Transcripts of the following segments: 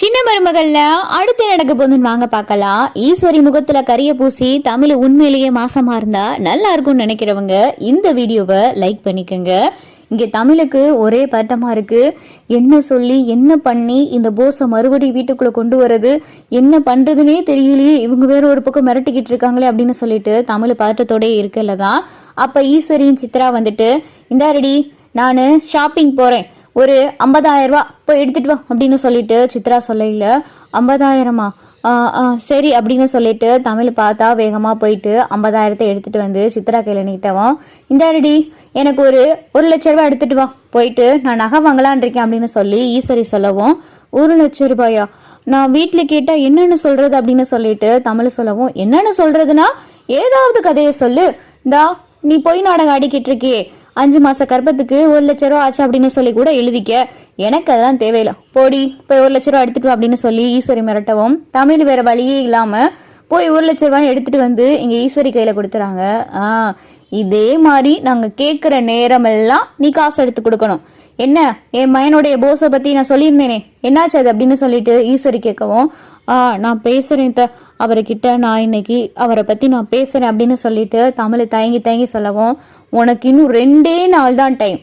சின்ன மருமகள்ல அடுத்து நடக்க போகுதுன்னு வாங்க பார்க்கலாம். ஈஸ்வரி முகத்துல கரிய பூசி தமிழ் உண்மையிலேயே மாசமா இருந்தா நல்லா இருக்கும்னு நினைக்கிறவங்க இந்த வீடியோவை லைக் பண்ணிக்கோங்க. இங்கே தமிழுக்கு ஒரே பட்டமா இருக்கு. என்ன சொல்லி என்ன பண்ணி இந்த போஸை மறுபடியும் வீட்டுக்குள்ள கொண்டு வரது என்ன பண்ணுறதுனே தெரியலையே இவங்க வேற ஒரு பக்கம் மிரட்டிக்கிட்டு இருக்காங்களே அப்படின்னு சொல்லிட்டு தமிழ் பதட்டத்தோடயே இருக்கல தான் அப்ப ஈஸ்வரியும் சித்ரா வந்துட்டு இந்தாரடி நான் ஷாப்பிங் போறேன். ஒரு ஐம்பதாயிரம் ரூபா போய் எடுத்துட்டு வா அப்படின்னு சொல்லிட்டு சித்ரா சொல்லையில ஐம்பதாயிரமா? ஆ, சரி அப்படின்னு சொல்லிட்டு தமிழ் பார்த்தா வேகமாக போயிட்டு ஐம்பதாயிரத்தை எடுத்துட்டு வந்து சித்ரா கையில் நீட்டவும் இந்தாரடி எனக்கு ஒரு ஒரு லட்ச ரூபாய் எடுத்துட்டு வா போயிட்டு நான் நகை வாங்கலான் இருக்கேன் அப்படின்னு சொல்லி ஈஸ்வரி சொல்லவும் ஒரு லட்ச ரூபாயா? நான் வீட்டில் கேட்டால் என்னென்னு சொல்கிறது அப்படின்னு சொல்லிட்டு தமிழ் சொல்லவும் என்னென்னு சொல்கிறதுனா ஏதாவது கதையை சொல்லு. இந்தா நீ பொய் நாடகம் அடிக்கிட்டு இருக்கியே அஞ்சு மாச கர்ப்பத்துக்கு ஒரு லட்ச ரூபா ஆச்சு அப்படின்னு சொல்லி கூட எழுதிக்க. எனக்கு அதெல்லாம் தேவையில்லை. போடி போய் ஒரு லட்ச ரூபா எடுத்துட்டு அப்படின்னு சொல்லி ஈஸ்வரி மிரட்டவும் தமிழ் வேற வழியே இல்லாம போய் ஒரு லட்ச ரூபாய் எடுத்துட்டு வந்து இங்க ஈஸ்வரி கையில கொடுத்துறாங்க. ஆ இதே மாதிரி நாங்க கேட்குற நேரமெல்லாம் நீ காசு எடுத்து கொடுக்கணும். என்ன? என் மயனுடைய போஸை பற்றி நான் சொல்லியிருந்தேனே. என்னாச்சு அது அப்படின்னு சொல்லிட்டு ஈஸ்வரி கேட்கவும் ஆ நான் பேசுகிறேன் த அவர்கிட்ட நான் இன்னைக்கு அவரை பற்றி நான் பேசுகிறேன் அப்படின்னு சொல்லிட்டு தமிழை தயங்கி தயங்கி சொல்லவும் உனக்கு இன்னும் ரெண்டே நாள் தான் டைம்.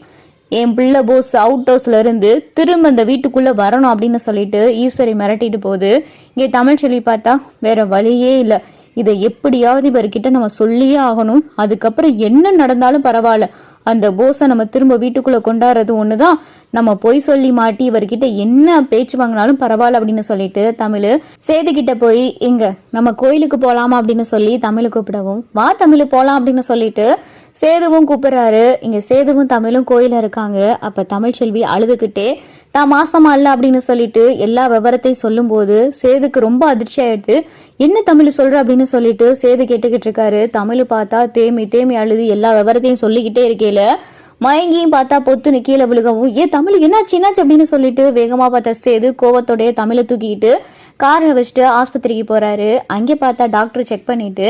என் பிள்ளை போஸ் அவுட் ஹவுஸ்ல இருந்து திரும்ப அந்த வீட்டுக்குள்ளே வரணும் அப்படின்னு சொல்லிட்டு ஈஸ்வரி மிரட்டிட்டு போகுது. இங்கே தமிழ் சொல்லி பார்த்தா வேற வழியே இல்லை. இதை எப்படியாவது இவர்கிட்ட நம்ம சொல்லியே ஆகணும். அதுக்கப்புறம் என்ன நடந்தாலும் பரவாயில்ல. அந்த போஸை நம்ம திரும்ப வீட்டுக்குள்ளே கொண்டாடுறது ஒன்று தான் நம்ம பொய் சொல்லி மாட்டி இவர்கிட்ட என்ன பேச்சு வாங்கினாலும் பரவாயில்ல அப்படின்னு சொல்லிட்டு தமிழ் சேதுகிட்ட போய் எங்க நம்ம கோயிலுக்கு போகலாமா அப்படின்னு சொல்லி தமிழ் கூப்பிடவும் வா தமிழ் போகலாம் அப்படின்னு சொல்லிட்டு சேதுவும் கூப்பிடுறாரு. இங்க சேதுவும் தமிழும் கோயில இருக்காங்க. அப்ப தமிழ் செல்வி அழுதுகிட்டே தான் மாசமா இல்ல அப்படின்னு சொல்லிட்டு எல்லா விவரத்தையும் சொல்லும்போது சேதுக்கு ரொம்ப அதிர்ச்சி ஆயிடுது. என்ன தமிழ் சொல்ற? அப்படின்னு சொல்லிட்டு சேது கேட்டுக்கிட்டு இருக்காரு. தமிழ் பார்த்தா தேமி தேமி அழுது எல்லா விவரத்தையும் சொல்லிக்கிட்டே இருக்கையில மயங்கியும் பார்த்தா பொத்துன்னு கீழே விழுகவும். ஏ தமிழ் என்னாச்சு என்னாச்சு அப்படின்னு சொல்லிட்டு வேகமா பார்த்தா சேது கோவத்தோடைய தமிழை தூக்கிக்கிட்டு காரை வச்சுட்டு ஆஸ்பத்திரிக்கு போறாரு. அங்கே பார்த்தா டாக்டர் செக் பண்ணிட்டு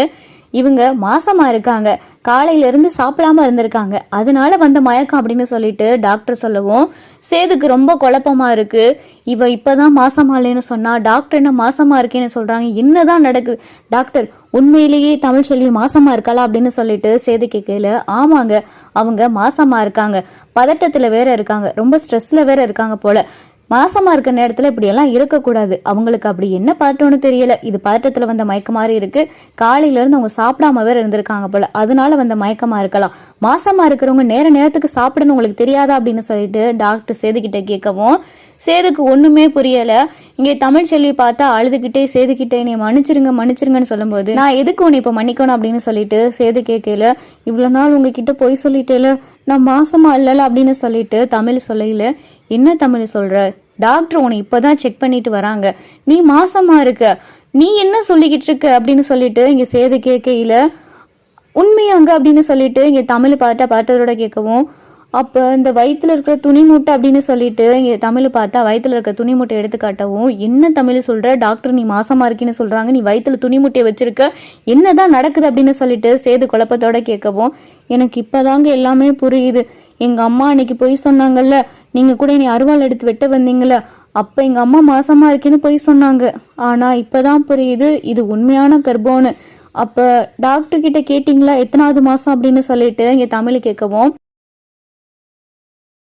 இவங்க மாசமா இருக்காங்க. காலையில இருந்து சாப்பிடாம இருந்திருக்காங்க. அதனால வந்த மயக்கம் அப்படின்னு சொல்லிட்டு டாக்டர் சொல்லவும் சேதுக்கு ரொம்ப குழப்பமா இருக்கு. இவ இப்பதான் மாசமா இல்லைன்னு சொன்னா டாக்டர் என்ன மாசமா இருக்கேன்னு சொல்றாங்க. என்னதான் நடக்குது டாக்டர் உண்மையிலேயே தமிழ் செல்வி மாசமா இருக்காளா அப்படின்னு சொல்லிட்டு சேது கேட்கல ஆமாங்க அவங்க மாசமா இருக்காங்க. பதட்டத்துல வேற இருக்காங்க. ரொம்ப ஸ்ட்ரெஸ்ல வேற இருக்காங்க போல. மாசமாக இருக்க நேரத்தில் இப்படியெல்லாம் இருக்கக்கூடாது. அவங்களுக்கு அப்படி என்ன பதட்டம்னு தெரியல. இது பதட்டத்தில் வந்த மயக்க மாதிரி இருக்கு அவங்க சாப்பிடாம வேற இருந்திருக்காங்க போல. அதனால வந்த மயக்கமாக இருக்கலாம். மாசமாக இருக்கிறவங்க நேர நேரத்துக்கு சாப்பிடணும் உங்களுக்கு தெரியாதா அப்படின்னு சொல்லிட்டு டாக்டர் சேதுகிட்ட கேட்கவும் சேதுக்கு ஒண்ணுமே புரியல. இங்கே தமிழ் செல்வி பார்த்தா அழுதுகிட்டே சேதுக்கிட்டே நீ மன்னிச்சிருங்க மன்னிச்சிருங்கன்னு சொல்லும்போது நான் எதுக்கு உன்னை இப்போ மன்னிக்கணும்? அப்படின்னு சொல்லிட்டு சேது கேட்கல இவ்வளோ நாள் உங்ககிட்ட பொய் சொல்லிட்டேல நான் மாசமா இல்லைல அப்படின்னு சொல்லிட்டு தமிழ் சொல்லையில என்ன தமிழ் சொல்ற? டாக்டர் உன்னை இப்பதான் செக் பண்ணிட்டு வராங்க. நீ மாசமா இருக்க நீ என்ன சொல்லிக்கிட்டு இருக்க? அப்படின்னு சொல்லிட்டு இங்க சேது கேட்கையில உண்மையாங்க? அப்படின்னு சொல்லிட்டு இங்க தமிழ் பார்த்தா பார்த்ததோட கேட்கவும் அப்போ இந்த வயிற்றில் இருக்கிற துணி மூட்டை அப்படின்னு சொல்லிட்டு இங்கே தமிழ் பார்த்தா வயிற்றுல இருக்க துணி மூட்டை எடுத்து காட்டவும் என்ன தமிழ் சொல்கிற டாக்டர் நீ மாசமாக இருக்கேன்னு சொல்கிறாங்க நீ வயிற்றுல துணி மூட்டையை வச்சிருக்க. என்னதான் நடக்குது அப்படின்னு சொல்லிட்டு சேது குழப்பத்தோட கேட்கவும் எனக்கு இப்போதாங்க எல்லாமே புரியுது. எங்கள் அம்மா அன்னைக்கு போய் சொன்னாங்கல்ல நீங்கள் கூட நீ அருவாள் எடுத்து வெட்ட வந்தீங்கல்ல அப்போ எங்கள் அம்மா மாசமாக இருக்கேன்னு போய் சொன்னாங்க. ஆனால் இப்போ தான் புரியுது இது உண்மையான கர்ப்பம்னு. அப்போ டாக்டர் கிட்ட கேட்டிங்களா எத்தனாவது மாதம் அப்படின்னு சொல்லிட்டு இங்கே தமிழ் கேட்கவும்